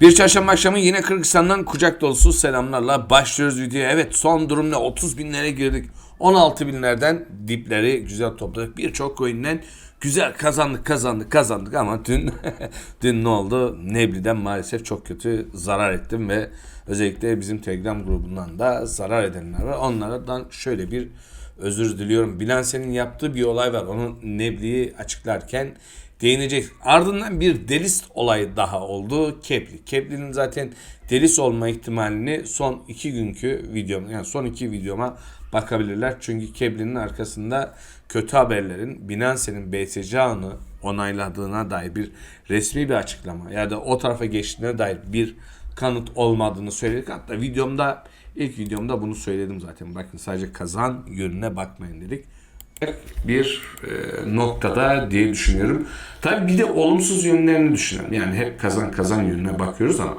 Bir çarşamba akşamı yine Kırgızistan'dan kucak dolusu selamlarla başlıyoruz videoya. Evet son durum ne? 30 binlere girdik. 16 binlerden dipleri güzel topladık. Birçok coin'den güzel kazandık kazandık kazandık ama dün dün ne oldu? Nebli'den maalesef çok kötü zarar ettim ve özellikle bizim Telegram grubundan da zarar edenler var. Onlardan şöyle bir özür diliyorum. Bilanse'nin yaptığı bir olay var. Onu Nebli'yi açıklarken değinecek. Ardından bir delis olayı daha oldu. Kepli. Kepli'nin zaten delis olma ihtimalini son iki günkü videom yani son iki videoma bakabilirler. Çünkü Kepli'nin arkasında kötü haberlerin Binance'nin BTC onayladığına dair bir resmi bir açıklama ya da o tarafa geçtiğine dair bir kanıt olmadığını söyledik. Hatta videomda ilk videomda bunu söyledim zaten. Bakın sadece kazan yönüne bakmayın dedik bir e, noktada diye düşünüyorum. Tabii bir de olumsuz yönlerini düşünelim. Yani hep kazan kazan yönüne bakıyoruz ama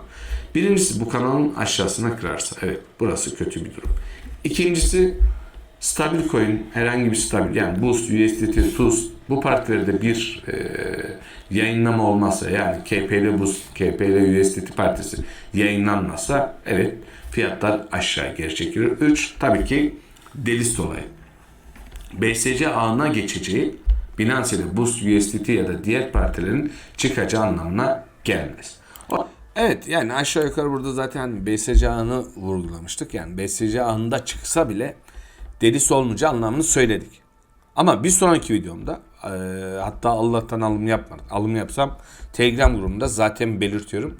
birincisi bu kanalın aşağısına kırarsa evet burası kötü bir durum. İkincisi stabil coin herhangi bir stabil yani Boost, USDT, TUS bu partilerde bir e, yayınlama olmazsa yani KPL Boost, KPL USDT partisi yayınlanmazsa evet fiyatlar aşağı geri çekilir. Üç tabii ki delist olayı. BSC ağına geçeceği Binance'de Boost USDT ya da diğer partilerin çıkacağı anlamına gelmez. O- Evet yani aşağı yukarı burada zaten BSC ağını vurgulamıştık. Yani BSC ağında çıksa bile delis olmayacağı anlamını söyledik. Ama bir sonraki videomda e, hatta Allah'tan alım yapmadım. Alım yapsam Telegram grubunda zaten belirtiyorum.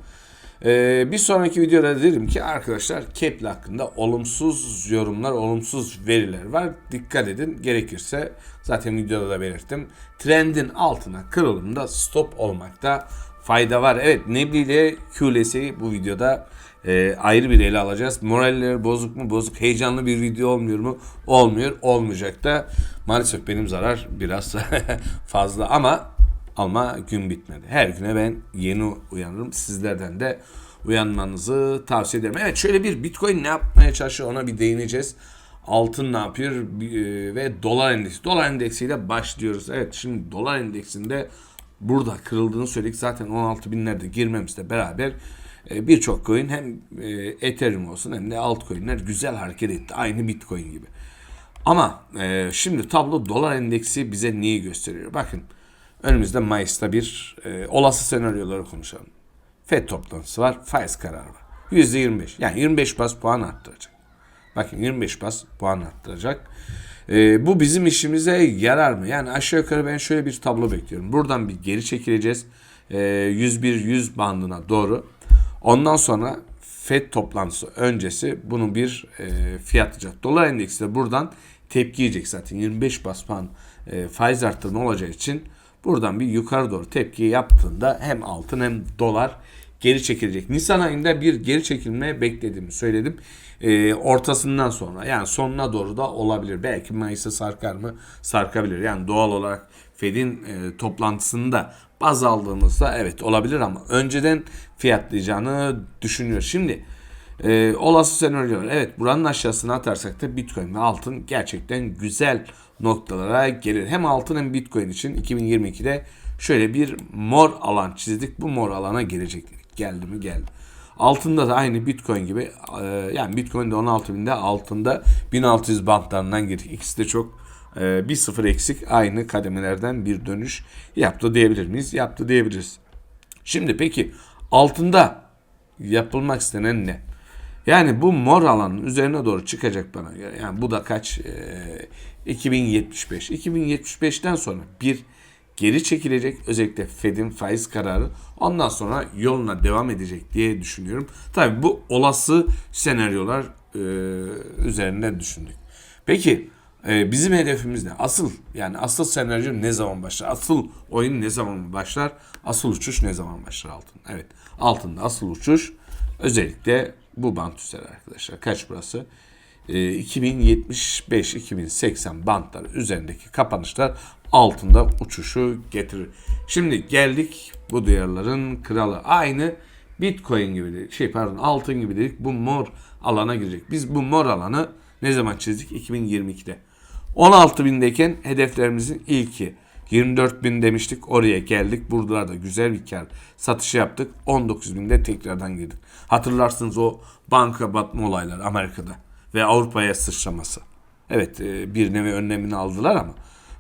E, bir sonraki videoda dedim ki arkadaşlar Kepler hakkında olumsuz yorumlar, olumsuz veriler var. Dikkat edin. Gerekirse zaten videoda da belirttim. Trendin altına kırılımda stop olmakta fayda var. Evet Nebli ile QLS'yi bu videoda e, ayrı bir ele alacağız. Moralleri bozuk mu? Bozuk. Heyecanlı bir video olmuyor mu? Olmuyor. Olmayacak da. Maalesef benim zarar biraz fazla ama ama gün bitmedi. Her güne ben yeni uyanırım. Sizlerden de uyanmanızı tavsiye ederim. Evet şöyle bir Bitcoin ne yapmaya çalışıyor ona bir değineceğiz. Altın ne yapıyor e, ve dolar endeksi. Dolar endeksiyle başlıyoruz. Evet şimdi dolar endeksinde burada kırıldığını söyledik. Zaten 16 binlerde girmemizle beraber e, birçok coin hem e, Ethereum olsun hem de altcoin'ler güzel hareket etti. Aynı Bitcoin gibi. Ama şimdi tablo dolar endeksi bize neyi gösteriyor? Bakın önümüzde Mayıs'ta bir e, olası senaryoları konuşalım. FED toplantısı var, faiz kararı var. %25 yani 25 bas puan arttıracak. Bakın 25 bas puan arttıracak. E, bu bizim işimize yarar mı? Yani aşağı yukarı ben şöyle bir tablo bekliyorum. Buradan bir geri çekileceğiz. E, 101-100 bandına doğru. Ondan sonra FED toplantısı öncesi bunun bir e, fiyatlayacak. Dolar endeksi de buradan tepki yiyecek zaten. 25 bas puan e, faiz arttırma olacağı için buradan bir yukarı doğru tepki yaptığında hem altın hem dolar geri çekilecek. Nisan ayında bir geri çekilme beklediğimi söyledim. E, ortasından sonra yani sonuna doğru da olabilir. Belki Mayıs'a sarkar mı? Sarkabilir. Yani doğal olarak Fed'in e, toplantısında baz aldığımızda evet olabilir ama önceden fiyatlayacağını düşünüyor. Şimdi e, olası senaryolar evet buranın aşağısına atarsak da Bitcoin ve altın gerçekten güzel noktalara gelir. Hem altın hem Bitcoin için 2022'de şöyle bir mor alan çizdik. Bu mor alana gelecek. Geldi mi geldi. Altında da aynı Bitcoin gibi e, yani Bitcoin'de 16 binde altında 1600 bantlarından girdik. İkisi de çok e, bir sıfır eksik aynı kademelerden bir dönüş yaptı diyebilir miyiz? Yaptı diyebiliriz. Şimdi peki altında yapılmak istenen ne? Yani bu mor alanın üzerine doğru çıkacak bana göre. Yani bu da kaç? E, 2075. 2075'ten sonra bir geri çekilecek. Özellikle Fed'in faiz kararı. Ondan sonra yoluna devam edecek diye düşünüyorum. Tabii bu olası senaryolar e, üzerinde düşündük. Peki e, bizim hedefimiz ne? Asıl yani asıl senaryo ne zaman başlar? Asıl oyun ne zaman başlar? Asıl uçuş ne zaman başlar altın? Evet altında asıl uçuş özellikle bu bant üzeri arkadaşlar. Kaç burası? E, 2075-2080 bantlar üzerindeki kapanışlar altında uçuşu getirir. Şimdi geldik bu değerlerin kralı. Aynı Bitcoin gibi dedik. Şey pardon altın gibi dedik. Bu mor alana girecek. Biz bu mor alanı ne zaman çizdik? 2022'de. 16 bindeyken hedeflerimizin ilki. 24 bin demiştik oraya geldik. Burada da güzel bir kar satışı yaptık. 19 binde tekrardan girdik. Hatırlarsınız o banka batma olayları Amerika'da ve Avrupa'ya sıçraması. Evet e, bir nevi önlemini aldılar ama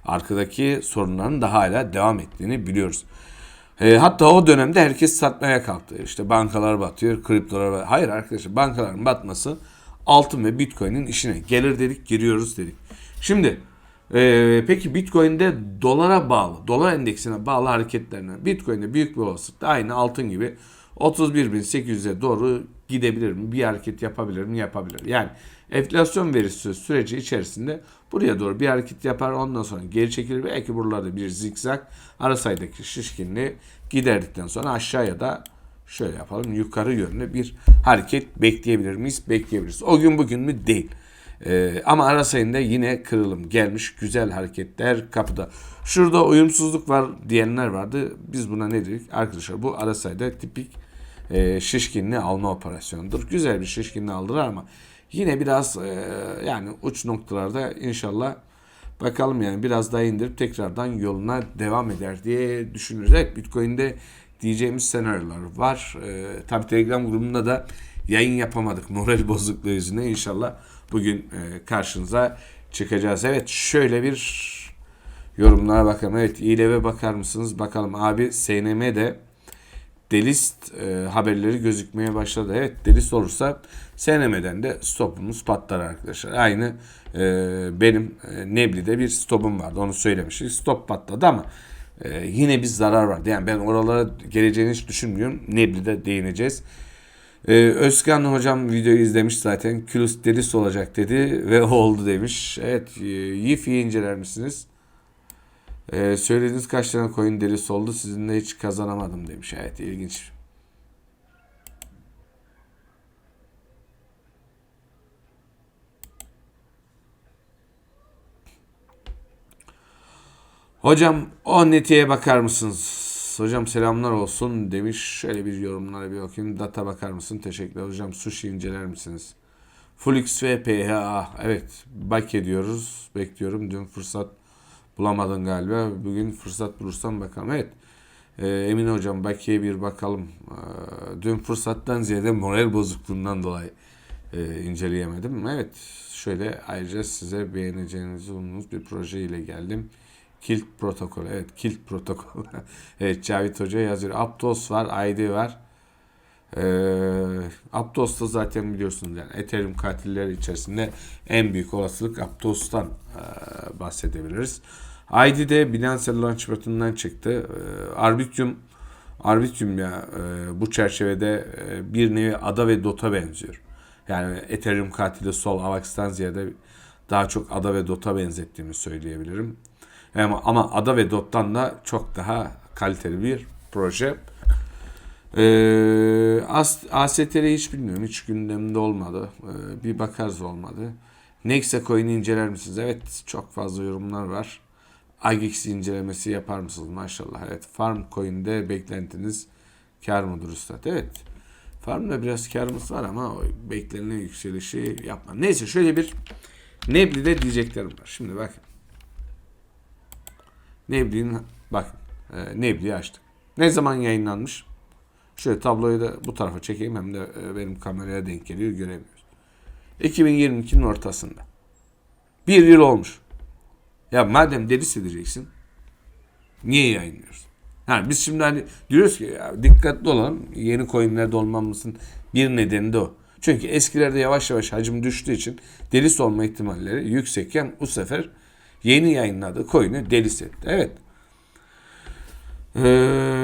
arkadaki sorunların da hala devam ettiğini biliyoruz. E, hatta o dönemde herkes satmaya kalktı. İşte bankalar batıyor, kriptolar batıyor. Hayır arkadaşlar bankaların batması altın ve bitcoin'in işine gelir dedik, giriyoruz dedik. Şimdi e, peki bitcoin'de dolara bağlı, dolar endeksine bağlı hareketlerine bitcoin'de büyük bir olasılıkla aynı altın gibi 31.800'e doğru gidebilir mi? Bir hareket yapabilir mi? Yapabilir. Yani enflasyon verisi süreci içerisinde buraya doğru bir hareket yapar ondan sonra geri çekilir. Belki buralarda bir zikzak arasaydaki şişkinliği giderdikten sonra aşağıya da şöyle yapalım yukarı yönlü bir hareket bekleyebilir miyiz? Bekleyebiliriz. O gün bugün mü? Değil. Ee, ama ara sayında yine kırılım gelmiş. Güzel hareketler kapıda. Şurada uyumsuzluk var diyenler vardı. Biz buna ne dedik? Arkadaşlar bu ara sayıda tipik e, şişkinliği alma operasyonudur. Güzel bir şişkinliği aldılar ama yine biraz e, yani uç noktalarda inşallah bakalım yani biraz daha indirip tekrardan yoluna devam eder diye düşünürüz. Evet Bitcoin'de diyeceğimiz senaryolar var. E, tabii Telegram grubunda da yayın yapamadık moral bozukluğu yüzünden inşallah bugün e, karşınıza çıkacağız. Evet şöyle bir yorumlara bakalım. Evet İLV bakar mısınız? Bakalım abi SNM'de delist e, haberleri gözükmeye başladı. Evet delist olursa SNM'den de stopumuz patlar arkadaşlar. Aynı e, benim e, Nebli'de bir stopum vardı onu söylemiştik. Stop patladı ama e, yine bir zarar vardı. Yani ben oralara geleceğini hiç düşünmüyorum. Nebli'de değineceğiz. Ee, Özkan hocam videoyu izlemiş zaten. Külüs delist olacak dedi ve oldu demiş. Evet e, Yifi'yi inceler misiniz? Ee, söylediğiniz kaç tane coin delist oldu sizinle hiç kazanamadım demiş. Evet ilginç. Hocam o netiye bakar mısınız? Hocam selamlar olsun demiş. Şöyle bir yorumlara bir okuyayım. Data bakar mısın? Teşekkürler hocam. Sushi inceler misiniz? Fulix ve PHA. Evet. Bak ediyoruz. Bekliyorum. Dün fırsat bulamadın galiba. Bugün fırsat bulursam bakalım. Evet. Ee, Emin hocam Baki'ye bir bakalım. Ee, dün fırsattan ziyade moral bozukluğundan dolayı e, inceleyemedim. Evet. Şöyle ayrıca size beğeneceğinizi umduğumuz bir proje ile geldim. Kilt protokol. Evet kilt protokol. evet Cavit Hoca yazıyor. Aptos var. ID var. Ee, Aptos da zaten biliyorsunuz yani Ethereum katilleri içerisinde en büyük olasılık Aptos'tan e, bahsedebiliriz. ID de Binance Launchpad'ından çıktı. E, Arbitrum Arbitrum ya e, bu çerçevede e, bir nevi ADA ve DOT'a benziyor. Yani Ethereum katili Sol Avax'tan ziyade daha çok ADA ve DOT'a benzettiğimi söyleyebilirim. Ama, ama Ada ve Dot'tan da çok daha kaliteli bir proje. Ee, ASTR'i hiç bilmiyorum. Hiç gündemde olmadı. Ee, bir bakarız olmadı. Nexa Coin'i inceler misiniz? Evet çok fazla yorumlar var. Agix incelemesi yapar mısınız? Maşallah. Evet Farm Coin'de beklentiniz kar mıdır üstad? Evet. Farm'da biraz karımız var ama o beklenen yükselişi yapma. Neyse şöyle bir Nebli'de diyeceklerim var. Şimdi bakın. Nebli'nin bak e, Nebli'yi açtık. Ne zaman yayınlanmış? Şöyle tabloyu da bu tarafa çekeyim hem de e, benim kameraya denk geliyor göremiyoruz. 2022'nin ortasında. Bir yıl olmuş. Ya madem dedis edeceksin niye yayınlıyorsun? Yani biz şimdi hani diyoruz ki ya dikkatli olalım yeni coinlerde olmamızın bir nedeni de o. Çünkü eskilerde yavaş yavaş hacim düştüğü için delis olma ihtimalleri yüksekken bu sefer yeni yayınladığı coin'i delis etti. Evet. Ee,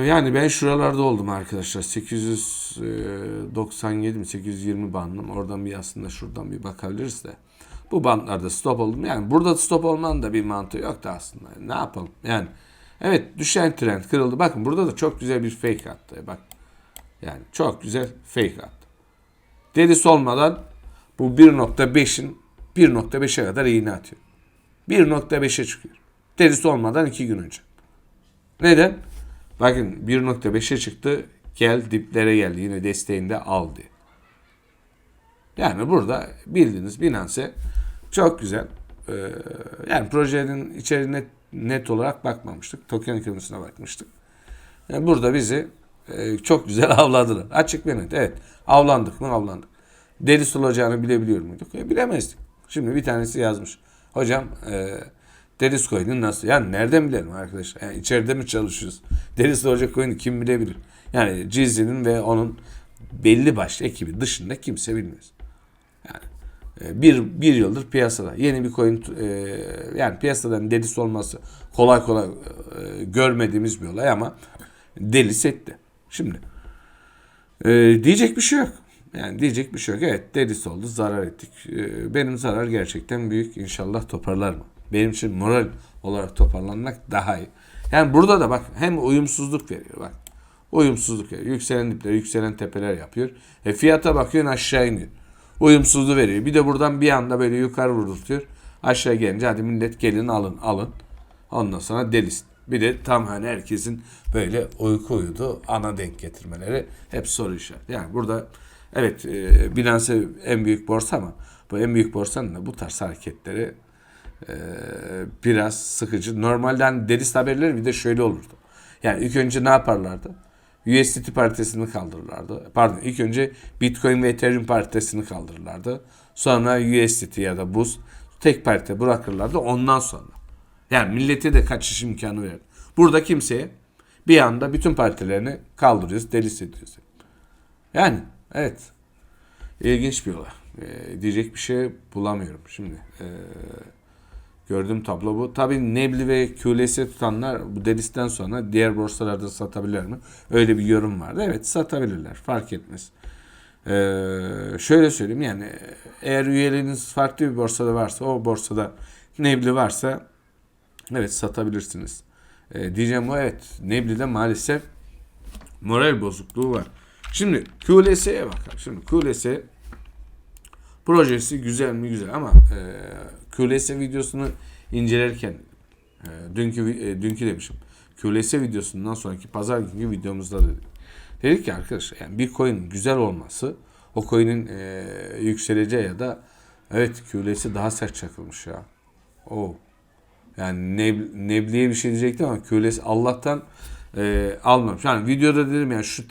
yani ben şuralarda oldum arkadaşlar. 897 mi 820 bandım. Oradan bir aslında şuradan bir bakabiliriz de. Bu bantlarda stop oldum. Yani burada stop olmanın da bir mantığı yoktu aslında. Ne yapalım? Yani evet düşen trend kırıldı. Bakın burada da çok güzel bir fake attı. Bak. Yani çok güzel fake attı. Delis olmadan bu 1.5'in 1.5'e kadar iğne atıyor. 1.5'e çıkıyor. Derisi olmadan 2 gün önce. Neden? Bakın 1.5'e çıktı. Gel diplere geldi. Yine desteğinde aldı. Yani burada bildiğiniz Binance çok güzel. Ee, yani projenin içeriğine net olarak bakmamıştık. Token ekonomisine bakmıştık. Yani burada bizi e, çok güzel avladılar. Açık ve net. Evet. Avlandık mı? Avlandık. Delis olacağını bilebiliyor muyduk? E, bilemezdik. Şimdi bir tanesi yazmış. Hocam e, Delis coin'i nasıl? Yani nereden bilelim arkadaşlar? Yani içeride mi çalışıyoruz? Delis olacak coin'i kim bilebilir? Yani Cizli'nin ve onun belli başlı ekibi dışında kimse bilmez. Yani e, bir, bir yıldır piyasada. Yeni bir coin e, yani piyasadan delis olması kolay kolay e, görmediğimiz bir olay ama delis etti. Şimdi e, diyecek bir şey yok. Yani diyecek bir şey yok. Evet delis oldu zarar ettik. E, benim zarar gerçekten büyük. İnşallah toparlar mı? Benim için moral olarak toparlanmak daha iyi. Yani burada da bak hem uyumsuzluk veriyor bak. Uyumsuzluk veriyor. Yükselen dipler, yükselen tepeler yapıyor. E fiyata bakıyorsun aşağı iniyor. Uyumsuzluğu veriyor. Bir de buradan bir anda böyle yukarı vurduruyor. Aşağı gelince hadi millet gelin alın alın. Ondan sonra delis. Bir de tam hani herkesin böyle uyku uyudu ana denk getirmeleri hep soru işareti. Yani burada evet e, bilansı en büyük borsa ama bu en büyük borsanın da bu tarz hareketleri e, biraz sıkıcı. Normalden delis haberleri bir de şöyle olurdu. Yani ilk önce ne yaparlardı? USDT paritesini kaldırırlardı. Pardon ilk önce Bitcoin ve Ethereum paritesini kaldırırlardı. Sonra USDT ya da BUS tek parite bırakırlardı ondan sonra. Yani millete de kaçış imkanı verir. Burada kimseye bir anda bütün partelerini kaldırıyoruz, delis ediyoruz. Yani evet ilginç bir olay. Ee, diyecek bir şey bulamıyorum şimdi. Ee, Gördüğüm tablo bu. Tabii Nebli ve QLS tutanlar bu delisten sonra diğer borsalarda satabilir mi? Öyle bir yorum vardı. Evet satabilirler. Fark etmez. Ee, şöyle söyleyeyim yani eğer üyeliğiniz farklı bir borsada varsa o borsada Nebli varsa evet satabilirsiniz. Ee, diyeceğim o evet Nebli'de maalesef moral bozukluğu var. Şimdi QLS'ye bakalım. Şimdi QLS projesi güzel mi güzel ama e, QLS videosunu incelerken e, dünkü e, dünkü demişim. QLS videosundan sonraki pazar günkü videomuzda dedik. Dedik ki arkadaşlar yani bir coin güzel olması o coin'in e, yükseleceği ya da evet QLS daha sert çakılmış ya. O yani Neb, Nebli'ye bir şey diyecektim ama QLS Allah'tan e, almamış. Yani videoda dedim ya şu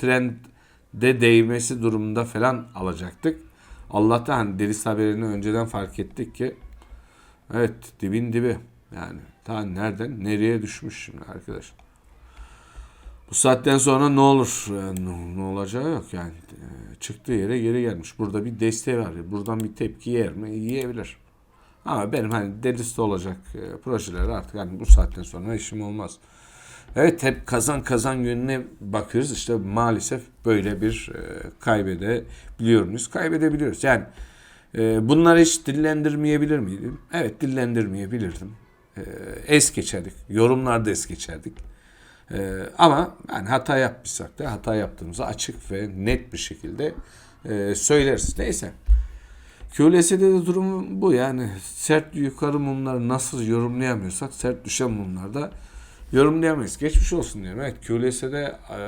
trendde değmesi durumunda falan alacaktık. Allah'tan hani delis haberini önceden fark ettik ki evet dibin dibi yani ta nereden nereye düşmüş şimdi arkadaş. Bu saatten sonra ne olur? Yani ne olacağı yok yani. E, çıktığı yere geri gelmiş. Burada bir desteği var. Buradan bir tepki yer mi? Yiyebilir. Ama benim hani deliste olacak e, projeler artık hani bu saatten sonra işim olmaz. Evet hep kazan kazan yönüne bakıyoruz. İşte maalesef böyle bir e, kaybedebiliyor muyuz? Kaybedebiliyoruz. Yani e, bunları hiç dillendirmeyebilir miydim? Evet dillendirmeyebilirdim. E, es geçerdik. Yorumlarda es geçerdik. E, ama yani hata yapmışsak da hata yaptığımızı açık ve net bir şekilde e, söyleriz. Neyse. QLS'de de durum bu yani sert yukarı mumları nasıl yorumlayamıyorsak sert düşen mumlarda yorumlayamayız. Geçmiş olsun diyorum. Evet QLS'de e,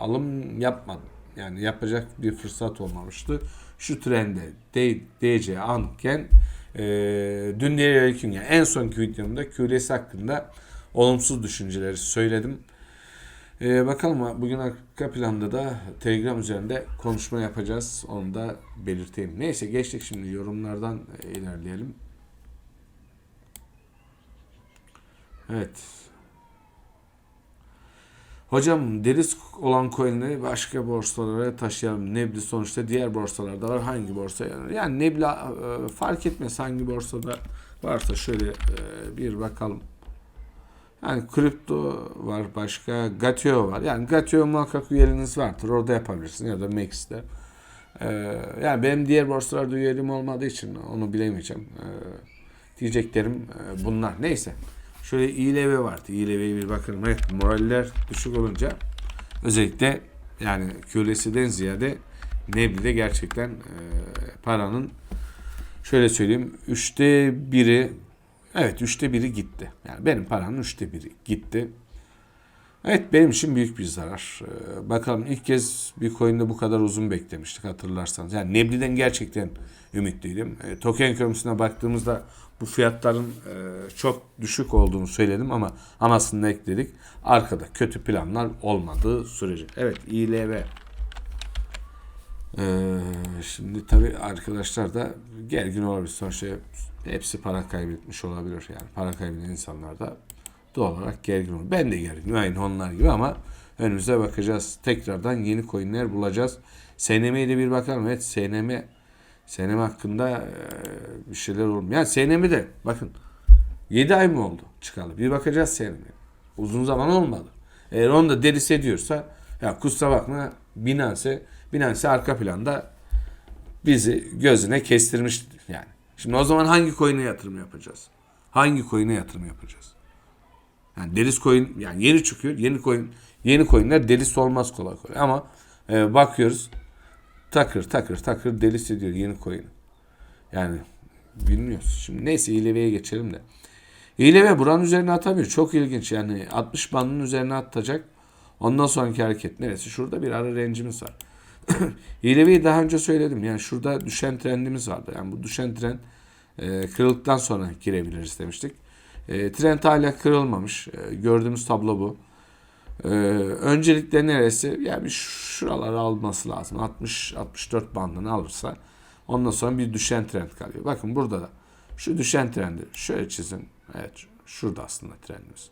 alım yapmadım. Yani yapacak bir fırsat olmamıştı. Şu trende D, DC anken e, dün diğer yani en sonki videomda QLS hakkında olumsuz düşünceleri söyledim. E, bakalım bugün arka planda da Telegram üzerinde konuşma yapacağız. Onu da belirteyim. Neyse geçtik şimdi yorumlardan ilerleyelim. Evet. Hocam deriz olan coinleri başka borsalara taşıyalım. Nebli sonuçta diğer borsalarda var. Hangi borsa yani? Yani Nebli e, fark etmez hangi borsada varsa şöyle e, bir bakalım. Yani kripto var başka. Gatio var. Yani Gatio muhakkak üyeliğiniz vardır. Orada yapabilirsin ya da Max'te. Ee, yani benim diğer borsalarda üyeliğim olmadığı için onu bilemeyeceğim. Ee, diyeceklerim e, bunlar. Neyse. Şöyle İLV vardı. İLV'ye bir bakalım. Evet moraller düşük olunca özellikle yani kölesiden ziyade Nebli'de gerçekten e, paranın şöyle söyleyeyim üçte biri evet üçte biri gitti. Yani benim paranın üçte biri gitti. Evet benim için büyük bir zarar. Ee, bakalım ilk kez bir coin'de bu kadar uzun beklemiştik hatırlarsanız. Yani Nebli'den gerçekten ümitliydim. E, token körmüsüne baktığımızda bu fiyatların e, çok düşük olduğunu söyledim ama anasını ekledik. Arkada kötü planlar olmadığı sürece. Evet ILV. Ee, şimdi tabi arkadaşlar da gergin olabilir. Sonuçta hepsi para kaybetmiş olabilir. Yani para kaybeden insanlar da doğal olarak gergin olur. Ben de gerginim aynı onlar gibi ama önümüze bakacağız. Tekrardan yeni coinler bulacağız. SNM'ye de bir bakalım. Evet SNM SNM hakkında bir şeyler olur. Yani SNM de bakın 7 ay mı oldu çıkalı? Bir bakacağız SNM'ye. Uzun zaman olmadı. Eğer onu da delisi ediyorsa ya kusura bakma Binance Binance arka planda bizi gözüne kestirmiş yani. Şimdi o zaman hangi coin'e yatırım yapacağız? Hangi coin'e yatırım yapacağız? Yani delis coin yani yeni çıkıyor. Yeni coin yeni coin'ler delis olmaz kolay kolay ama e, bakıyoruz takır takır takır delis ediyor yeni coin. Yani bilmiyoruz. Şimdi neyse İLV'ye geçelim de. İLV buranın üzerine atamıyor. Çok ilginç yani 60 bandının üzerine atacak. Ondan sonraki hareket neresi? Şurada bir ara rencimiz var. İLV'yi daha önce söyledim. Yani şurada düşen trendimiz vardı. Yani bu düşen trend e, kırıldıktan sonra girebiliriz demiştik. E, trend hala kırılmamış. E, gördüğümüz tablo bu. E, öncelikle neresi? Yani şuraları alması lazım. 60-64 bandını alırsa ondan sonra bir düşen trend kalıyor. Bakın burada da şu düşen trendi şöyle çizin. Evet şurada aslında trendimiz.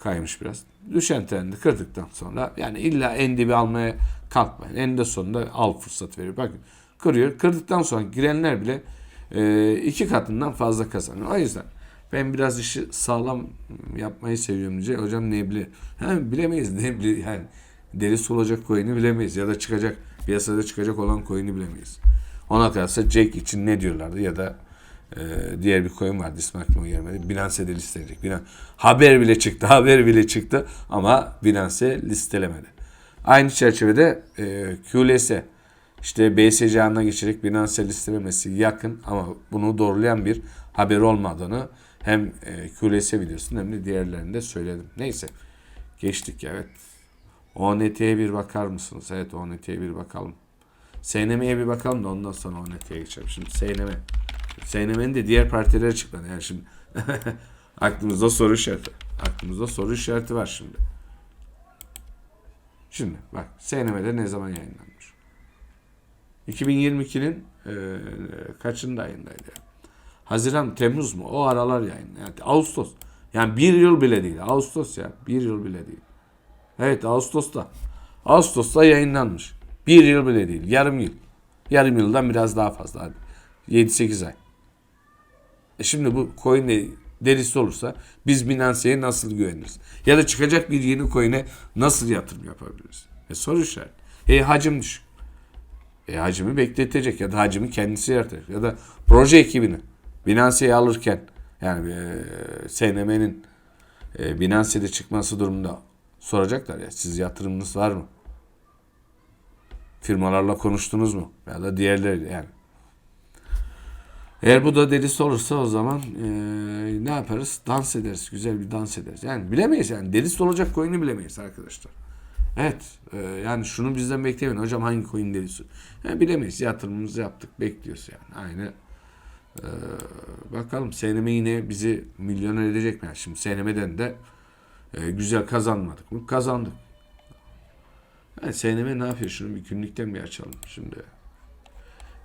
Kaymış biraz. Düşen trendi kırdıktan sonra yani illa en dibi almaya kalkmayın. Eninde sonunda al fırsat veriyor. Bakın kırıyor. Kırdıktan sonra girenler bile e, iki katından fazla kazanıyor. O yüzden ben biraz işi sağlam yapmayı seviyorum diye. Hocam Nebli. Ha, bilemeyiz Nebli. Yani derisi olacak coin'i bilemeyiz. Ya da çıkacak piyasada çıkacak olan coin'i bilemeyiz. Ona kalırsa Jack için ne diyorlardı ya da e, diğer bir coin vardı ismi aklıma gelmedi. Binance'de listelenecek. Binance, haber bile çıktı. Haber bile çıktı ama Binance listelemedi. Aynı çerçevede e, QLS işte BSC ağına geçerek Binance listelemesi yakın ama bunu doğrulayan bir haber olmadığını hem e, QLS biliyorsun hem de diğerlerinde söyledim. Neyse geçtik evet. ONT'ye bir bakar mısınız? Evet ONT'ye bir bakalım. SNM'ye bir bakalım da ondan sonra ONT'ye geçelim. Şimdi SNM. SNM'nin de diğer partileri açıklandı. Yani şimdi aklımızda soru işareti. Aklımızda soru işareti var şimdi. Şimdi bak SNM'de ne zaman yayınlanmış? 2022'nin e, kaçında ayındaydı? Yani? Haziran, Temmuz mu? O aralar yayın. Yani Ağustos. Yani bir yıl bile değil. Ağustos ya. Bir yıl bile değil. Evet Ağustos'ta. Ağustos'ta yayınlanmış. Bir yıl bile değil. Yarım yıl. Yarım yıldan biraz daha fazla. Hadi. 7-8 ay. E şimdi bu coin de derisi olursa biz Binance'ye nasıl güveniriz? Ya da çıkacak bir yeni coin'e nasıl yatırım yapabiliriz? E soru işareti. E hacim düşük. E hacimi bekletecek ya da hacimi kendisi yaratacak. Ya da proje ekibini Binance'yi alırken yani e, SNM'nin e, Binance'de çıkması durumunda soracaklar ya siz yatırımınız var mı? Firmalarla konuştunuz mu? Ya da diğerleri yani. Eğer bu da delisi olursa o zaman e, ne yaparız? Dans ederiz. Güzel bir dans ederiz. Yani bilemeyiz yani. Delisi olacak coin'i bilemeyiz arkadaşlar. Evet. E, yani şunu bizden beklemeyin. Hocam hangi coin delisi? Yani bilemeyiz. Yatırımımızı yaptık. Bekliyoruz yani. Aynı ee, bakalım SNM yine bizi milyoner edecek mi? Yani şimdi SNM'den de e, güzel kazanmadık mı? Kazandık. Yani SNM ne yapıyor? Şunu bir günlükten bir açalım şimdi.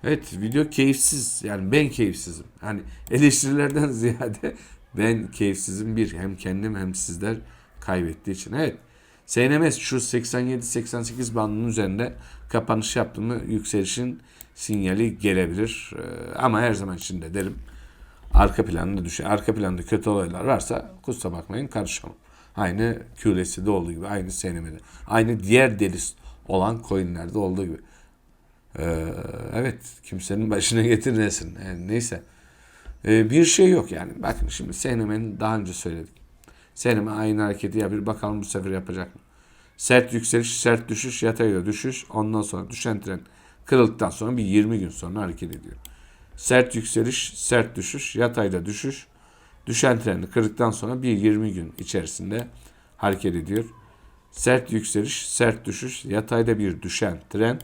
Evet video keyifsiz. Yani ben keyifsizim. Yani eleştirilerden ziyade ben keyifsizim. Bir hem kendim hem sizler kaybettiği için. Evet. SNM şu 87-88 bandının üzerinde kapanış yaptı mı yükselişin sinyali gelebilir. Ee, ama her zaman için de derim arka planda düşün. Arka planda kötü olaylar varsa kusura bakmayın karışamam. Aynı QLS'de olduğu gibi, aynı SNM'de, aynı diğer delis olan coinlerde olduğu gibi. Ee, evet, kimsenin başına getirmesin. Yani neyse. Ee, bir şey yok yani. Bakın şimdi SNM'nin daha önce söyledik. SNM aynı hareketi yapıyor. Bakalım bu sefer yapacak mı? Sert yükseliş, sert düşüş, yatayla düşüş. Ondan sonra düşen trend kırıldıktan sonra bir 20 gün sonra hareket ediyor. Sert yükseliş, sert düşüş, yatayda düşüş. Düşen trendi kırdıktan sonra bir 20 gün içerisinde hareket ediyor. Sert yükseliş, sert düşüş, yatayda bir düşen trend.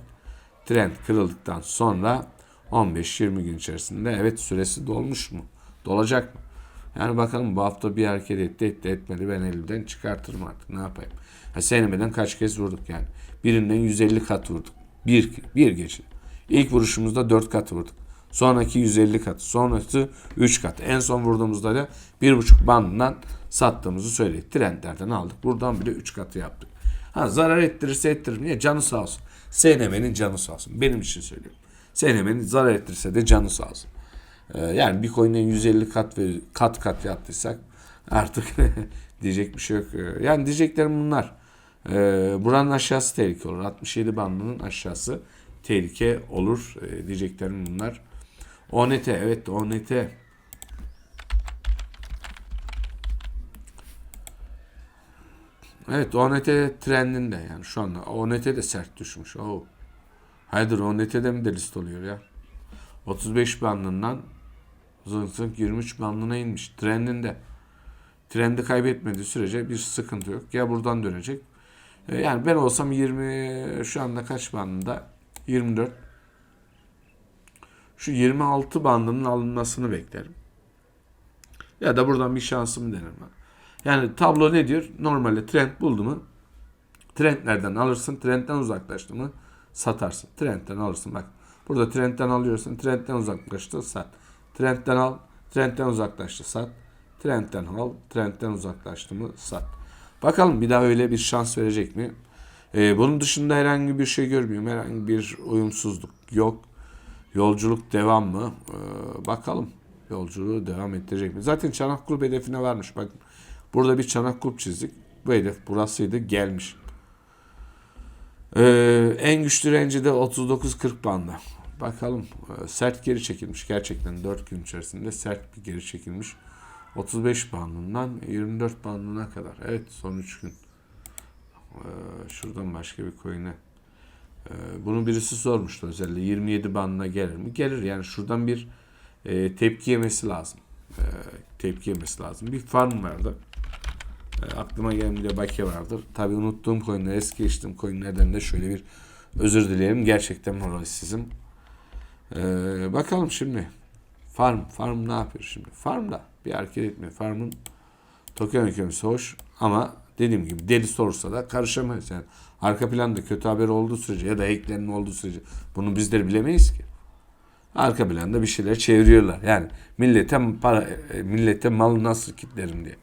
Trend kırıldıktan sonra 15-20 gün içerisinde evet süresi dolmuş mu? Dolacak mı? Yani bakalım bu hafta bir hareket etti etti etmedi ben elimden çıkartırım artık ne yapayım. Ha senemeden kaç kez vurduk yani. Birinden 150 kat vurduk. Bir, bir gece. İlk vuruşumuzda 4 kat vurduk. Sonraki 150 kat. Sonrası 3 kat. En son vurduğumuzda da 1,5 bandından sattığımızı söyledik. Trendlerden aldık. Buradan bile 3 katı yaptık. Ha zarar ettirirse ettirir. Niye? Canı sağ olsun. SNM'nin canı sağ olsun. Benim için söylüyorum. SNM'nin zarar ettirirse de canı sağ olsun. Ee, yani bir coin'e 150 kat ve kat kat yaptıysak artık diyecek bir şey yok. Ee, Yani diyeceklerim bunlar. Ee, buranın aşağısı tehlike olur. 67 bandının aşağısı tehlike olur. Ee, diyeceklerim bunlar. ONT evet ONT. Evet ONT trendinde yani şu anda ONT de sert düşmüş. Oo. Haydır ONT'de mi de list oluyor ya? 35 bandından zınk zınk 23 bandına inmiş. Trendinde. Trendi kaybetmediği sürece bir sıkıntı yok. Ya buradan dönecek. E, Yani ben olsam 20 şu anda kaç bandında? 24. Şu 26 bandının alınmasını beklerim. Ya da buradan bir şansımı denerim. Yani tablo ne diyor? Normalde trend buldu mu? Trendlerden alırsın. Trendden uzaklaştı mı? Satarsın. Trendden alırsın. Bak burada trendden alıyorsun. Trendden uzaklaştı sat. Trendden al. Trendden uzaklaştı sat. Trendden al. Trendden uzaklaştı mı sat. Bakalım bir daha öyle bir şans verecek mi? Ee, bunun dışında herhangi bir şey görmüyorum. Herhangi bir uyumsuzluk yok. Yolculuk devam mı? Ee, bakalım. Yolculuğu devam ettirecek mi? Zaten çanak grup hedefine varmış. Bakın burada bir çanak grup çizdik. Bu hedef burasıydı. Gelmiş. Ee, en güçlü range'i de 39-40 banda. Bakalım. Ee, sert geri çekilmiş. Gerçekten 4 gün içerisinde sert bir geri çekilmiş. 35 bandından 24 bandına kadar. Evet son 3 gün. Ee, şuradan başka bir coin'e. Ee, bunu birisi sormuştu özellikle. 27 bandına gelir mi? Gelir yani şuradan bir e, tepki yemesi lazım. E, tepki yemesi lazım. Bir farm vardı. E, aklıma geldiğinde Bake vardır. Tabii unuttuğum coinler, es geçtiğim coinlerden de şöyle bir özür dilerim. Gerçekten moralsizim. E, bakalım şimdi. Farm, farm ne yapıyor şimdi? Farm da bir hareket etmiyor. Farm'ın token ekonomisi hoş ama dediğim gibi deli sorursa da karışamayız. Yani arka planda kötü haber olduğu sürece ya da hacklenme olduğu sürece bunu bizler bilemeyiz ki. Arka planda bir şeyler çeviriyorlar. Yani millete para, e, millete mal nasıl kitlerim diye.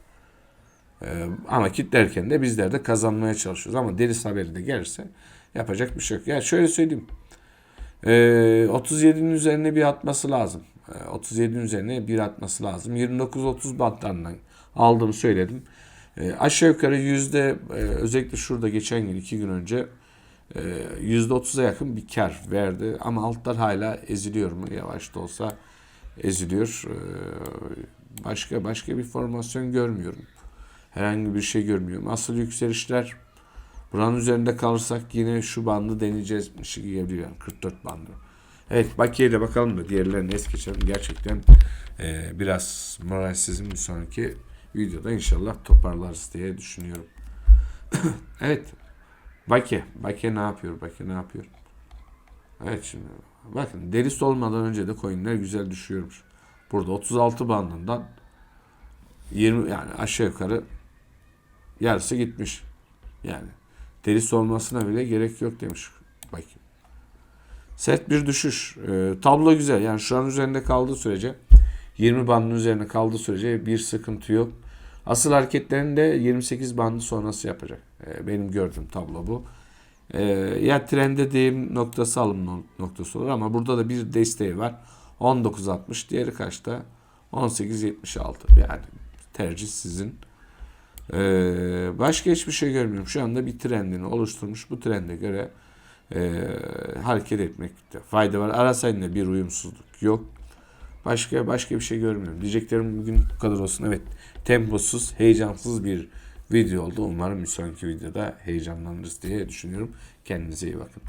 Ee, ama kitlerken de bizler de kazanmaya çalışıyoruz. Ama deli haberi de gelirse yapacak bir şey yok. Yani şöyle söyleyeyim. Ee, 37'nin üzerine bir atması lazım. Ee, 37'nin üzerine bir atması lazım. 29-30 bantlarından aldığımı söyledim. Ee, aşağı yukarı yüzde e, özellikle şurada geçen gün iki gün önce e, yüzde 30'a yakın bir kar verdi. Ama altlar hala eziliyor mu? Yavaş da olsa eziliyor. Ee, başka başka bir formasyon görmüyorum. Herhangi bir şey görmüyorum. Asıl yükselişler buranın üzerinde kalırsak yine şu bandı deneyeceğiz gibi geliyor. Yani 44 bandı. Evet Baki'ye de bakalım da diğerlerini es geçelim. Gerçekten e, biraz moralsizim bir sonraki videoda inşallah toparlarız diye düşünüyorum. evet. Baki. Baki ne yapıyor? Baki ne yapıyor? Evet şimdi bakın derisi olmadan önce de coinler güzel düşüyormuş. Burada 36 bandından 20 yani aşağı yukarı yarısı gitmiş. Yani derisi olmasına bile gerek yok demiş. Sert bir düşüş. Ee, tablo güzel. Yani şu an üzerinde kaldığı sürece 20 bandın üzerine kaldığı sürece bir sıkıntı yok. Asıl hareketlerini de 28 bandı sonrası yapacak. Ee, benim gördüğüm tablo bu. Ee, ya trende deyim noktası alım noktası olur ama burada da bir desteği var. 19.60 diğeri kaçta? 18.76 yani tercih sizin. Ee, başka hiçbir şey görmüyorum. Şu anda bir trendini oluşturmuş. Bu trende göre e, hareket etmekte fayda var. Arasayında bir uyumsuzluk yok. Başka başka bir şey görmüyorum. Diyeceklerim bugün bu kadar olsun. Evet temposuz, heyecansız bir video oldu. Umarım bir sonraki videoda heyecanlanırız diye düşünüyorum. Kendinize iyi bakın.